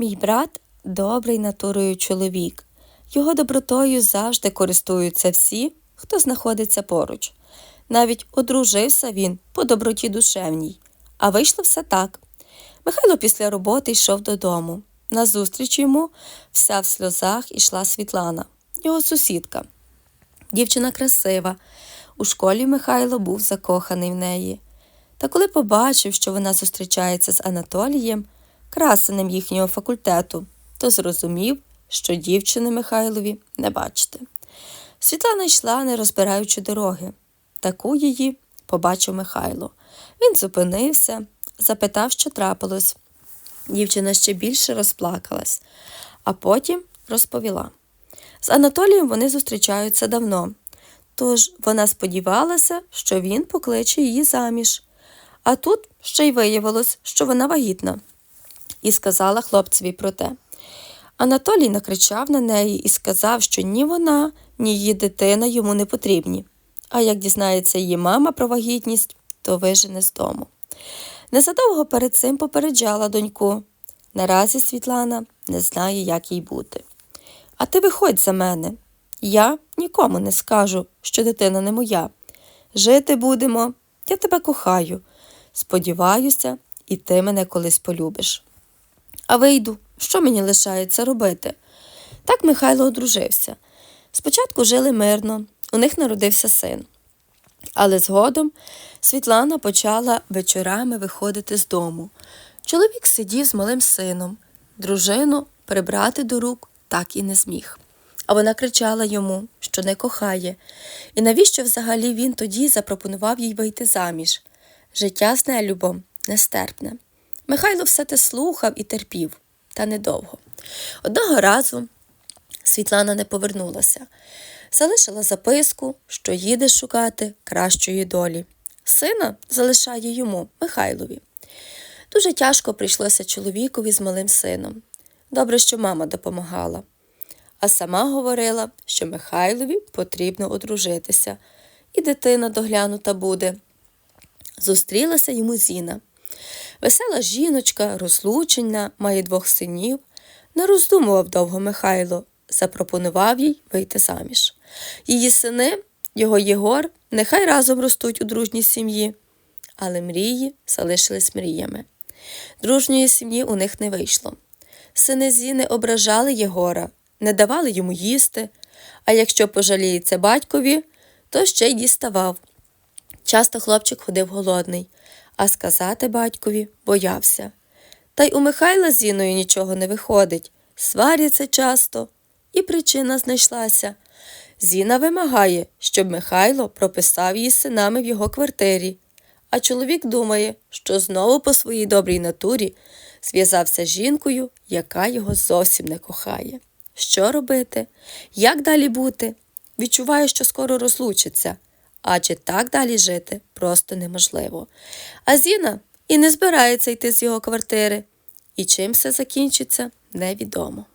Мій брат добрий натурою чоловік. Його добротою завжди користуються всі, хто знаходиться поруч. Навіть одружився він по доброті душевній. А вийшло все так. Михайло після роботи йшов додому. Назустріч йому вся в сльозах ішла Світлана, його сусідка. Дівчина красива. У школі Михайло був закоханий в неї. Та коли побачив, що вона зустрічається з Анатолієм, красенем їхнього факультету, то зрозумів, що дівчини Михайлові не бачити. Світлана йшла, не розбираючи дороги. Таку її побачив Михайло. Він зупинився, запитав, що трапилось. Дівчина ще більше розплакалась, а потім розповіла. З Анатолієм вони зустрічаються давно, тож вона сподівалася, що він покличе її заміж. А тут ще й виявилось, що вона вагітна, і сказала хлопцеві про те. Анатолій накричав на неї і сказав, що ні вона, ні її дитина йому не потрібні. А як дізнається її мама про вагітність, то вижене з дому. Незадовго перед цим попереджала доньку. Наразі Світлана не знає, як їй бути. А ти виходь за мене. Я нікому не скажу, що дитина не моя. Жити будемо, я тебе кохаю. Сподіваюся, і ти мене колись полюбиш. А вийду, що мені лишається робити? Так Михайло одружився. Спочатку жили мирно, у них народився син. Але згодом Світлана почала вечорами виходити з дому. Чоловік сидів з малим сином, дружину прибрати до рук так і не зміг. А вона кричала йому, що не кохає, і навіщо взагалі він тоді запропонував їй вийти заміж. Життя з нелюбом нестерпне. Михайло все те слухав і терпів, та недовго. Одного разу Світлана не повернулася, залишила записку, що їде шукати кращої долі. Сина залишає йому, Михайлові. Дуже тяжко прийшлося чоловікові з малим сином. Добре, що мама допомагала. А сама говорила, що Михайлові потрібно одружитися, і дитина доглянута буде. Зустрілася йому Зіна. Весела жіночка, розлучена, має двох синів. Не роздумував довго Михайло, запропонував їй вийти заміж. Її сини, його Єгор, нехай разом ростуть у дружній сім'ї, але мрії залишились мріями. Дружньої сім'ї у них не вийшло. Сини Зіни ображали Єгора, не давали йому їсти, а якщо пожаліється батькові, то ще й діставав. Часто хлопчик ходив голодний, а сказати батькові боявся. Та й у Михайла з Зіною нічого не виходить, сваряться часто, і причина знайшлася. Зіна вимагає, щоб Михайло прописав її синами в його квартирі. А чоловік думає, що знову по своїй добрій натурі зв'язався з жінкою, яка його зовсім не кохає. Що робити? Як далі бути? Відчуває, що скоро розлучиться, адже так далі жити просто неможливо. А Зіна і не збирається йти з його квартири. І чим все закінчиться, невідомо.